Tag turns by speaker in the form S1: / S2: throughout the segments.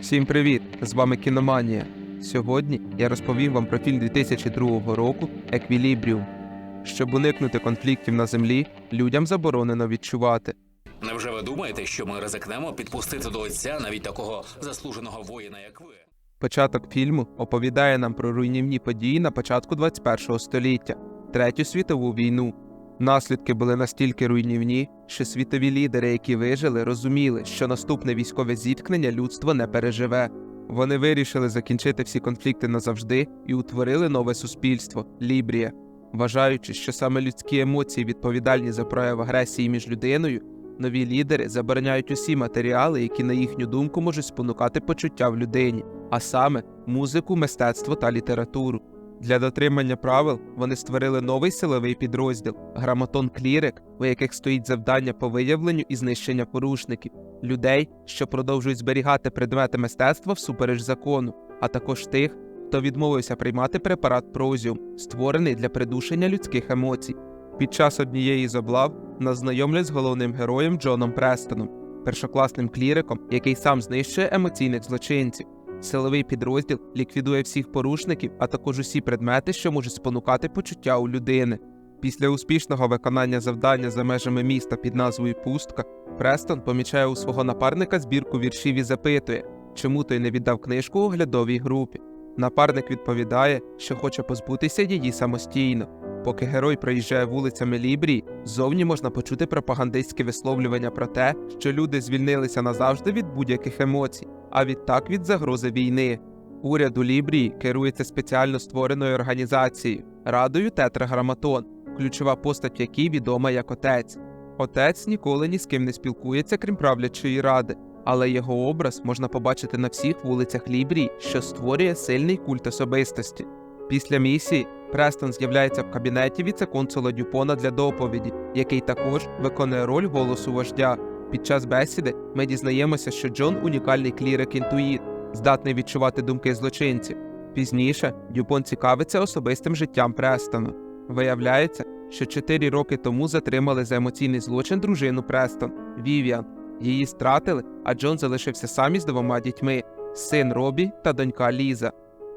S1: Всім привіт! З вами Кіноманія. Сьогодні я розповім вам про фільм 2002 року Еквілібріум. Щоб уникнути конфліктів на землі, людям заборонено відчувати.
S2: Невже ви думаєте, що ми ризикнемо підпустити до лиця навіть такого заслуженого воїна, як ви?
S1: Початок фільму оповідає нам про руйнівні події на початку 21 століття, Третю світову війну. Наслідки були настільки руйнівні, що світові лідери, які вижили, розуміли, що наступне військове зіткнення людство не переживе. Вони вирішили закінчити всі конфлікти назавжди і утворили нове суспільство Лібрія, вважаючи, що саме людські емоції відповідальні за прояв агресії між людиною. Нові лідери забороняють усі матеріали, які, на їхню думку, можуть спонукати почуття в людині, а саме музику, мистецтво та літературу. Для дотримання правил вони створили новий силовий підрозділ грамотон клірик, у яких стоїть завдання по виявленню і знищення порушників, людей, що продовжують зберігати предмети мистецтва всупереч закону, а також тих, хто відмовився приймати препарат прозіум, створений для придушення людських емоцій. Під час однієї з облав нас знайомлять з головним героєм Джоном Престоном, першокласним кліриком, який сам знищує емоційних злочинців. Силовий підрозділ ліквідує всіх порушників, а також усі предмети, що можуть спонукати почуття у людини. Після успішного виконання завдання за межами міста під назвою Пустка, Престон помічає у свого напарника збірку віршів і запитує, чому той не віддав книжку оглядовій групі. Напарник відповідає, що хоче позбутися її самостійно. Поки герой проїжджає вулицями Лібрії, ззовні можна почути пропагандистське висловлювання про те, що люди звільнилися назавжди від будь-яких емоцій, а відтак від загрози війни. Уряд у Лібрії керується спеціально створеною організацією Радою Тетраграматон, ключова постать якій відома як отець. Отець ніколи ні з ким не спілкується, крім правлячої ради, але його образ можна побачити на всіх вулицях Лібрії, що створює сильний культ особистості. Після місії Престон з'являється в кабінеті віце-консула Дюпона для доповіді, який також виконує роль голосу вождя. Під час бесіди ми дізнаємося, що Джон унікальний клірик інтуїт, здатний відчувати думки злочинців. Пізніше Дюпон цікавиться особистим життям Престона. Виявляється, що чотири роки тому затримали за емоційний злочин дружину Престон Вівіан. Її стратили, а Джон залишився сам із двома дітьми син Робі та донька Ліза.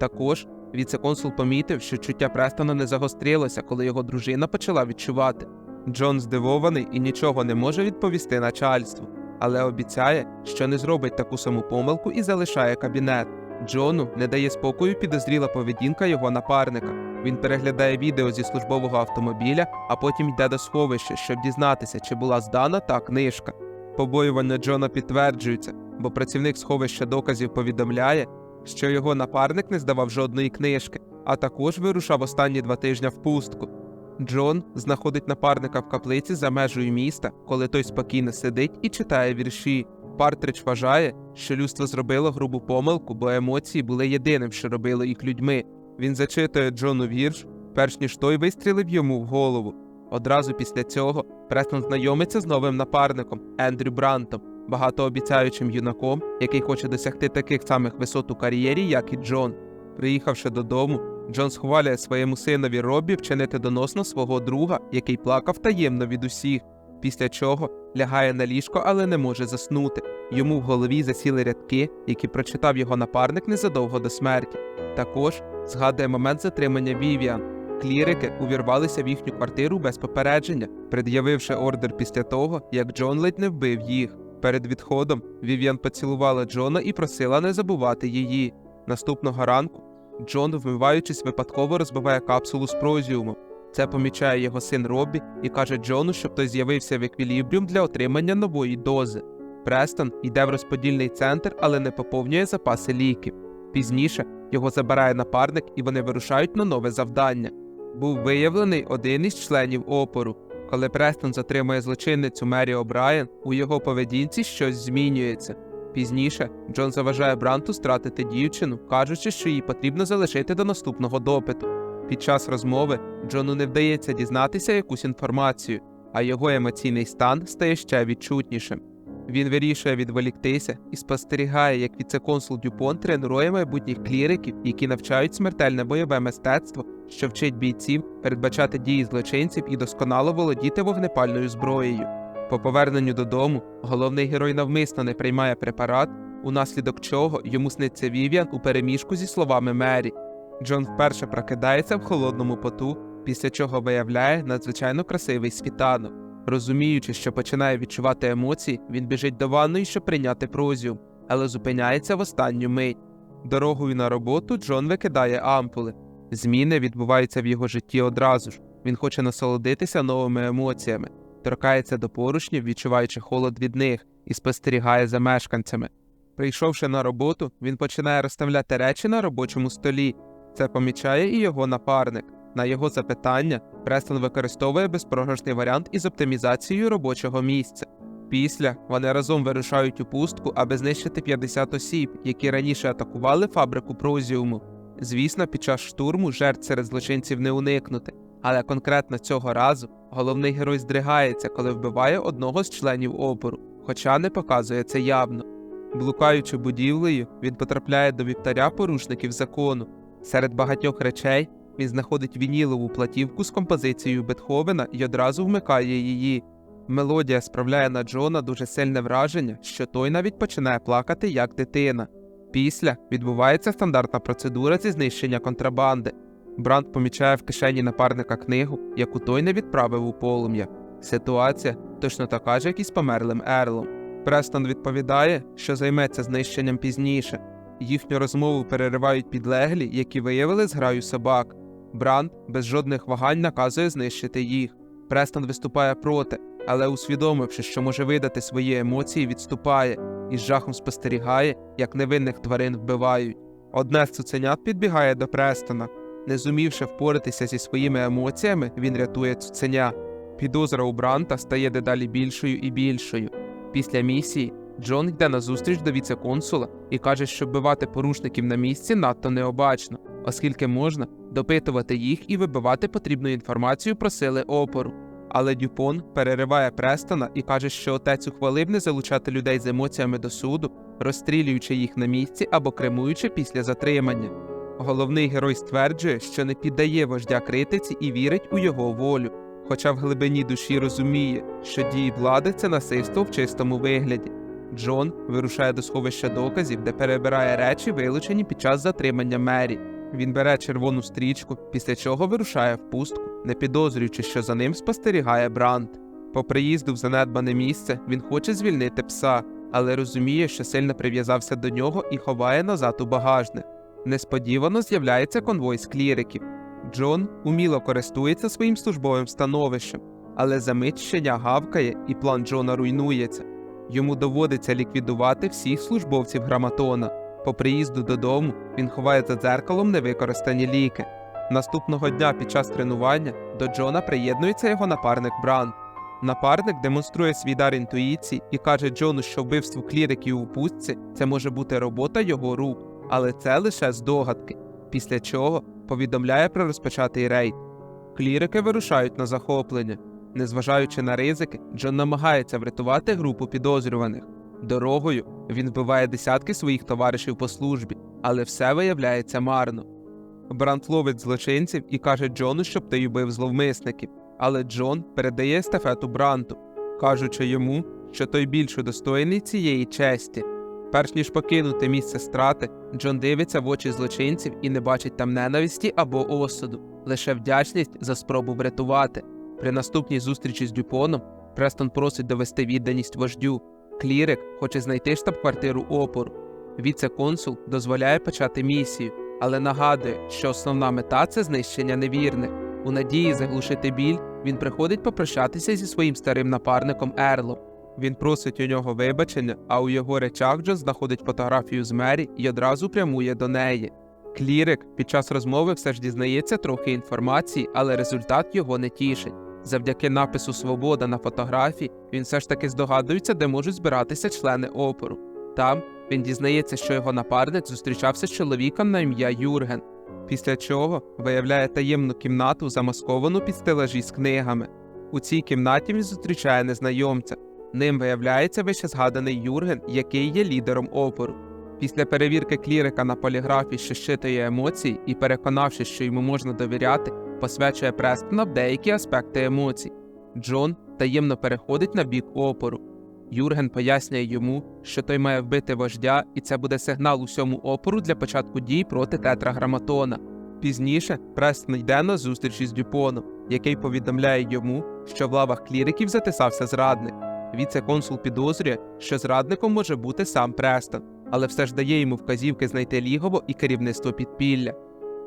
S1: Також віце-консул помітив, що чуття Престона не загострилося, коли його дружина почала відчувати. Джон здивований і нічого не може відповісти начальству, але обіцяє, що не зробить таку саму помилку і залишає кабінет. Джону не дає спокою підозріла поведінка його напарника. Він переглядає відео зі службового автомобіля, а потім йде до сховища, щоб дізнатися, чи була здана та книжка. Побоювання Джона підтверджуються, бо працівник сховища доказів повідомляє, що його напарник не здавав жодної книжки, а також вирушав останні два тижні в пустку. Джон знаходить напарника в каплиці за межею міста, коли той спокійно сидить і читає вірші. Партридж вважає, що людство зробило грубу помилку, бо емоції були єдиним, що робило їх людьми. Він зачитує Джону вірш, перш ніж той вистрілив йому в голову. Одразу після цього Престон знайомиться з новим напарником Ендрю Брантом, багатообіцяючим юнаком, який хоче досягти таких самих висот у кар'єрі, як і Джон. Приїхавши додому, Джон схвалює своєму синові Робі вчинити доносно свого друга, який плакав таємно від усіх, після чого лягає на ліжко, але не може заснути. Йому в голові засіли рядки, які прочитав його напарник незадовго до смерті. Також згадує момент затримання Вівіан. Клірики увірвалися в їхню квартиру без попередження, пред'явивши ордер після того, як Джон ледь не вбив їх. Перед відходом Вівіан поцілувала Джона і просила не забувати її. Наступного ранку Джон, вмиваючись, випадково розбиває капсулу з прозіумом. Це помічає його син Робі і каже Джону, щоб той з'явився в еквілібріум для отримання нової дози. Престон йде в розподільний центр, але не поповнює запаси ліків. Пізніше його забирає напарник і вони вирушають на нове завдання. Був виявлений один із членів опору. Коли Престон затримує злочинницю Мері О'Брайен, у його поведінці щось змінюється. Пізніше Джон заважає Бранту стратити дівчину, кажучи, що її потрібно залишити до наступного допиту. Під час розмови Джону не вдається дізнатися якусь інформацію, а його емоційний стан стає ще відчутнішим. Він вирішує відволіктися і спостерігає, як віце-консул Дюпон тренує майбутніх кліриків, які навчають смертельне бойове мистецтво, що вчить бійців передбачати дії злочинців і досконало володіти вогнепальною зброєю. По поверненню додому головний герой навмисно не приймає препарат, унаслідок чого йому сниться Вівіан у переміжку зі словами Мері. Джон вперше прокидається в холодному поту, після чого виявляє надзвичайно красивий світанок. Розуміючи, що починає відчувати емоції, він біжить до ванної, щоб прийняти прозіум, але зупиняється в останню мить. Дорогою на роботу Джон викидає ампули. Зміни відбуваються в його житті одразу ж. Він хоче насолодитися новими емоціями, торкається до поручнів, відчуваючи холод від них, і спостерігає за мешканцями. Прийшовши на роботу, він починає розставляти речі на робочому столі. Це помічає і його напарник. На його запитання Престон використовує безпрограшний варіант із оптимізацією робочого місця. Після вони разом вирушають у пустку, аби знищити 50 осіб, які раніше атакували фабрику Прозіуму. Звісно, під час штурму жертв серед злочинців не уникнути, але конкретно цього разу головний герой здригається, коли вбиває одного з членів опору, хоча не показує це явно. Блукаючи будівлею, він потрапляє до вівтаря порушників закону. Серед багатьох речей він знаходить вінілову платівку з композицією Бетховена і одразу вмикає її. Мелодія справляє на Джона дуже сильне враження, що той навіть починає плакати як дитина. Після відбувається стандартна процедура зі знищення контрабанди. Бранд помічає в кишені напарника книгу, яку той не відправив у полум'я. Ситуація точно така ж, як і з померлим Ерлом. Престон відповідає, що займеться знищенням пізніше. Їхню розмову переривають підлеглі, які виявили зграю собак. Бранд без жодних вагань наказує знищити їх. Престон виступає проти, але усвідомивши, що може видати свої емоції, відступає і з жахом спостерігає, як невинних тварин вбивають. Одне з цуценят підбігає до Престона. Не зумівши впоратися зі своїми емоціями, він рятує цуценя. Підозра у Бранта стає дедалі більшою і більшою. Після місії Джон йде на зустріч до віце-консула і каже, що вбивати порушників на місці надто необачно, оскільки можна допитувати їх і вибивати потрібну інформацію про сили опору. Але Дюпон перериває Престона і каже, що отець ухвалив не залучати людей з емоціями до суду, розстрілюючи їх на місці або кремуючи після затримання. Головний герой стверджує, що не піддає вождя критиці і вірить у його волю, хоча в глибині душі розуміє, що дії влади це насильство в чистому вигляді. Джон вирушає до сховища доказів, де перебирає речі, вилучені під час затримання Мері. Він бере червону стрічку, після чого вирушає в пустку, не підозрюючи, що за ним спостерігає Бранд. По приїзду в занедбане місце він хоче звільнити пса, але розуміє, що сильно прив'язався до нього і ховає назад у багажник. Несподівано з'являється конвой з кліриків. Джон уміло користується своїм службовим становищем, але за мить щеня гавкає і план Джона руйнується. Йому доводиться ліквідувати всіх службовців граматона. По приїзду додому він ховає за дзеркалом невикористані ліки. Наступного дня під час тренування до Джона приєднується його напарник Бран. Напарник демонструє свій дар інтуїції і каже Джону, що вбивство кліриків у пустці це може бути робота його рук, але це лише здогадки. Після чого повідомляє про розпочатий рейд. Клірики вирушають на захоплення. Незважаючи на ризики, Джон намагається врятувати групу підозрюваних. Дорогою він вбиває десятки своїх товаришів по службі, але все виявляється марно. Бранд ловить злочинців і каже Джону, щоб той убив зловмисників, але Джон передає естафету Бранту, кажучи йому, що той більш удостоєний цієї честі. Перш ніж покинути місце страти, Джон дивиться в очі злочинців і не бачить там ненависті або осуду, лише вдячність за спробу врятувати. При наступній зустрічі з Дюпоном Престон просить довести відданість вождю. Клірик хоче знайти штаб-квартиру опору. Віце-консул дозволяє почати місію, але нагадує, що основна мета це знищення невірних. У надії заглушити біль він приходить попрощатися зі своїм старим напарником Ерлом. Він просить у нього вибачення, а у його речах Джон знаходить фотографію з Мері і одразу прямує до неї. Клірик під час розмови все ж дізнається трохи інформації, але результат його не тішить. Завдяки напису Свобода на фотографії він все ж таки здогадується, де можуть збиратися члени опору. Там він дізнається, що його напарник зустрічався з чоловіком на ім'я Юрген, після чого виявляє таємну кімнату, замасковану під стелажі з книгами. У цій кімнаті він зустрічає незнайомця. Ним виявляється вище згаданий Юрген, який є лідером опору. Після перевірки клірика на поліграфі, що щитує емоції, і переконавшись, що йому можна довіряти, посвячує Престона в деякі аспекти емоцій. Джон таємно переходить на бік опору. Юрген пояснює йому, що той має вбити вождя, і це буде сигнал усьому опору для початку дій проти тетраграматона. Пізніше Престон йде на зустріч із Дюпоном, який повідомляє йому, що в лавах кліриків затисався зрадник. Віце-консул підозрює, що зрадником може бути сам Престон, але все ж дає йому вказівки знайти лігово і керівництво підпілля.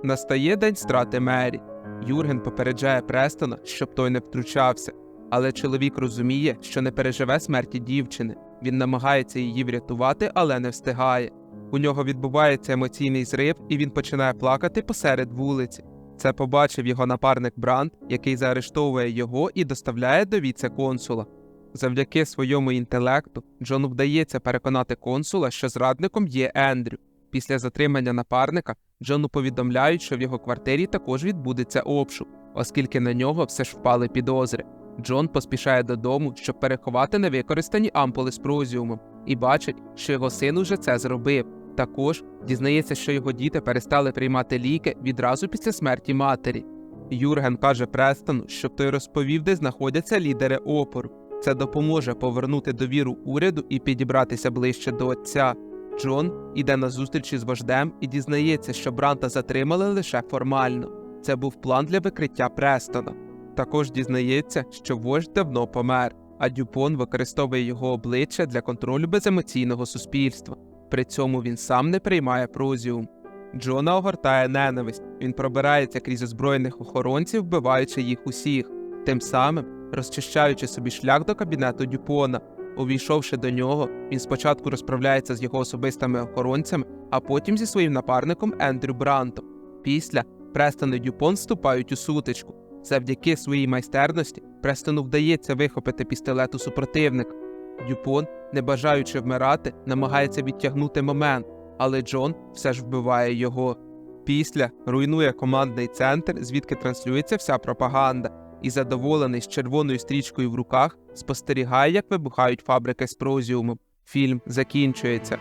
S1: Настає день страти Мері. Юрген попереджає Престона, щоб той не втручався, але чоловік розуміє, що не переживе смерті дівчини. Він намагається її врятувати, але не встигає. У нього відбувається емоційний зрив, і він починає плакати посеред вулиці. Це побачив його напарник Бранд, який заарештовує його і доставляє до віце-консула. Завдяки своєму інтелекту Джону вдається переконати консула, що зрадником є Ендрю. Після затримання напарника Джону повідомляють, що в його квартирі також відбудеться обшук, оскільки на нього все ж впали підозри. Джон поспішає додому, щоб переховати невикористані ампули з прозіумом, і бачить, що його син уже це зробив. Також дізнається, що його діти перестали приймати ліки відразу після смерті матері. Юрген каже Престону, щоб той розповів, де знаходяться лідери опору. Це допоможе повернути довіру уряду і підібратися ближче до отця. Джон іде на зустріч із вождем і дізнається, що Бранта затримали лише формально. Це був план для викриття Престона. Також дізнається, що вождь давно помер, а Дюпон використовує його обличчя для контролю беземоційного суспільства. При цьому він сам не приймає прозіум. Джона огортає ненависть. Він пробирається крізь озброєних охоронців, вбиваючи їх усіх, тим самим розчищаючи собі шлях до кабінету Дюпона. Увійшовши до нього, він спочатку розправляється з його особистими охоронцями, а потім зі своїм напарником Ендрю Брантом. Після Престон і Дюпон вступають у сутичку. Завдяки своїй майстерності Престону вдається вихопити пістолет у супротивника. Дюпон, не бажаючи вмирати, намагається відтягнути момент, але Джон все ж вбиває його. Після руйнує командний центр, звідки транслюється вся пропаганда, і задоволений з червоною стрічкою в руках спостерігає, як вибухають фабрики з прозіумом. Фільм закінчується.